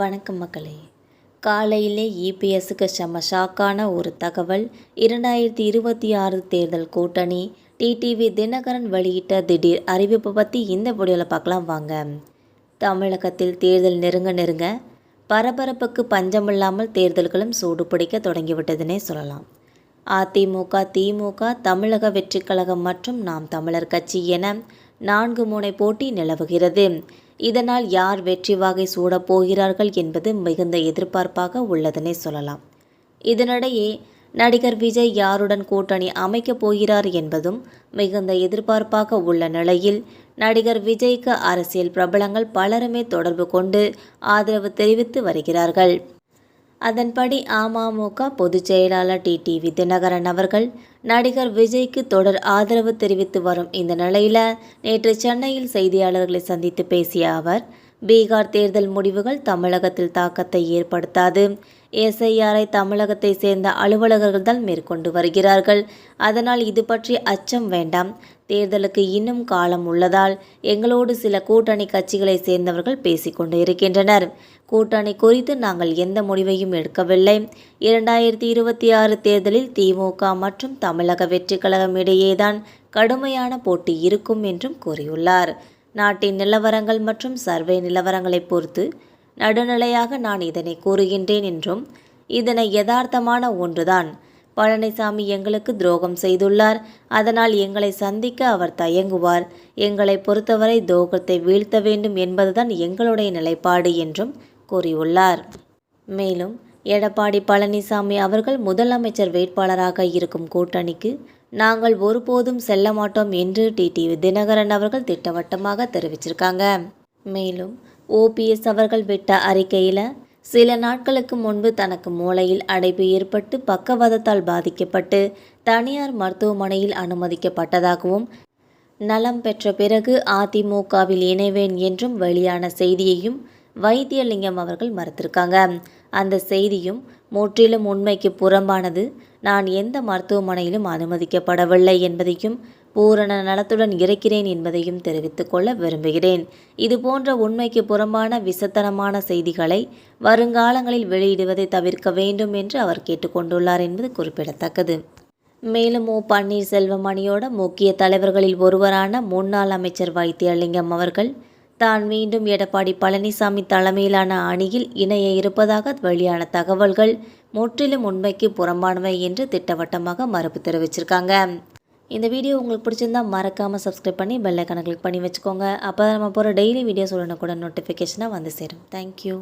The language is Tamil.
வணக்கம் மக்களே. காலையிலே இபிஎஸ்க்கு செம ஷாக்கான ஒரு தகவல். இரண்டாயிரத்தி இருபத்தி ஆறு தேர்தல் கூட்டணி டிடிவி தினகரன் வெளியிட்ட திடீர் அறிவிப்பை பற்றி இந்த வீடியோவில் பார்க்கலாம் வாங்க. தமிழகத்தில் தேர்தல் நெருங்க நெருங்க பரபரப்புக்கு பஞ்சமில்லாமல் தேர்தல்களும் சூடு பிடிக்க தொடங்கிவிட்டதுன்னே சொல்லலாம். அதிமுக திமுக தமிழக வெற்றிக் கழகம் மற்றும் நாம் தமிழர் கட்சி என நான்கு முனை போட்டி நிலவுகிறது. இதனால் யார் வெற்றி வாகை சூடப் போகிறார்கள் என்பது மிகுந்த எதிர்பார்ப்பாக உள்ளதனே சொல்லலாம். இதனிடையே நடிகர் விஜய் யாருடன் கூட்டணி அமைக்கப் போகிறார் என்பதும் மிகுந்த எதிர்பார்ப்பாக உள்ள நிலையில் நடிகர் விஜய்க்கு அரசியல் பிரபலங்கள் பலருமே தொடர்பு கொண்டு ஆதரவு தெரிவித்து வருகிறார்கள். அதன்படி அமமுக பொதுச் செயலாளர் டிடிவி தினகரன் அவர்கள் நடிகர் விஜய்க்கு தொடர் ஆதரவு தெரிவித்து வரும் இந்த நிலையில் நேற்று சென்னையில் செய்தியாளர்களை சந்தித்து பேசிய அவர் பீகார் தேர்தல் முடிவுகள் தமிழகத்தில் தாக்கத்தை ஏற்படுத்தாது. எஸ்ஐஆரை தமிழகத்தை சேர்ந்த அலுவலகர்கள் தான் மேற்கொண்டு வருகிறார்கள். அதனால் இது பற்றி அச்சம் வேண்டாம். தேர்தலுக்கு இன்னும் காலம் உள்ளதால் எங்களோடு சில கூட்டணி கட்சிகளை சேர்ந்தவர்கள் பேசிக்கொண்டு இருக்கின்றனர் கூட்டணி குறித்து நாங்கள் எந்த முடிவையும் எடுக்கவில்லை. இரண்டாயிரத்தி இருபத்தி ஆறு தேர்தலில் திமுக மற்றும் தமிழக வெற்றி கழகம் இடையேதான் கடுமையான போட்டி இருக்கும் என்றும் கூறியுள்ளார். நாட்டின் நிலவரங்கள் மற்றும் சர்வே நிலவரங்களை பொறுத்து நடுநிலையாக நான் இதனை கூறுகின்றேன் என்றும் இதனை யதார்த்தமான ஒன்றுதான். பழனிசாமி எங்களுக்கு துரோகம் செய்துள்ளார். அதனால் எங்களை சந்திக்க அவர் தயங்குவார். எங்களை பொறுத்தவரை துரோகத்தை வீழ்த்த வேண்டும் என்பதுதான் எங்களுடைய நிலைப்பாடு என்றும் கூறியுள்ளார். மேலும் எடப்பாடி பழனிசாமி அவர்கள் முதலமைச்சர் வேட்பாளராக இருக்கும் கூட்டணிக்கு நாங்கள் ஒருபோதும் செல்ல மாட்டோம் என்று டிடிவி தினகரன் அவர்கள் திட்டவட்டமாக தெரிவிச்சிருக்காங்க. மேலும் ஓபிஎஸ் அவர்கள் விட்ட அறிக்கையில் சில நாட்களுக்கு முன்பு தனக்கு மூளையில் அடைப்பு ஏற்பட்டு பக்கவாதத்தால் பாதிக்கப்பட்டு தனியார் மருத்துவமனையில் அனுமதிக்கப்பட்டதாகவும் நலம் பெற்ற பிறகு அதிமுகவில் இணைவேன் என்றும் வெளியான செய்தியையும் வைத்தியலிங்கம் அவர்கள் மறுத்திருக்காங்க. அந்த செய்தியும் முற்றிலும் உண்மைக்கு புறம்பானது. நான் எந்த மருத்துவமனையிலும் அனுமதிக்கப்படவில்லை என்பதையும் பூரண நலத்துடன் இருக்கிறேன் என்பதையும் தெரிவித்துக் கொள்ள விரும்புகிறேன். இது போன்ற உண்மைக்கு புறம்பான விசத்தனமான செய்திகளை வருங்காலங்களில் வெளியிடுவதை தவிர்க்க வேண்டும் என்று அவர் கேட்டுக்கொண்டுள்ளார் என்பது குறிப்பிடத்தக்கது. மேலும் ஓ. பன்னீர்செல்வம் அணியோட முக்கிய தலைவர்களில் ஒருவரான முன்னாள் அமைச்சர் வைத்தியலிங்கம் அவர்கள் தான் மீண்டும் எடப்பாடி பழனிசாமி தலைமையிலான அணியில் இணைய இருப்பதாக வெளியான தகவல்கள் முற்றிலும் உண்மைக்கு புறம்பானவை என்று திட்டவட்டமாக மறுப்பு தெரிவிச்சிருக்காங்க. இந்த வீடியோ உங்களுக்கு பிடிச்சிருந்தா மறக்காமல் சப்ஸ்கிரைப் பண்ணி பெல்லைக்கான கிளிக் பண்ணி வச்சுக்கோங்க. அப்போ நம்ம போகிற டெய்லி வீடியோஸ் உடனே கூட நோட்டிஃபிகேஷனாக வந்து சேரும். தேங்க்யூ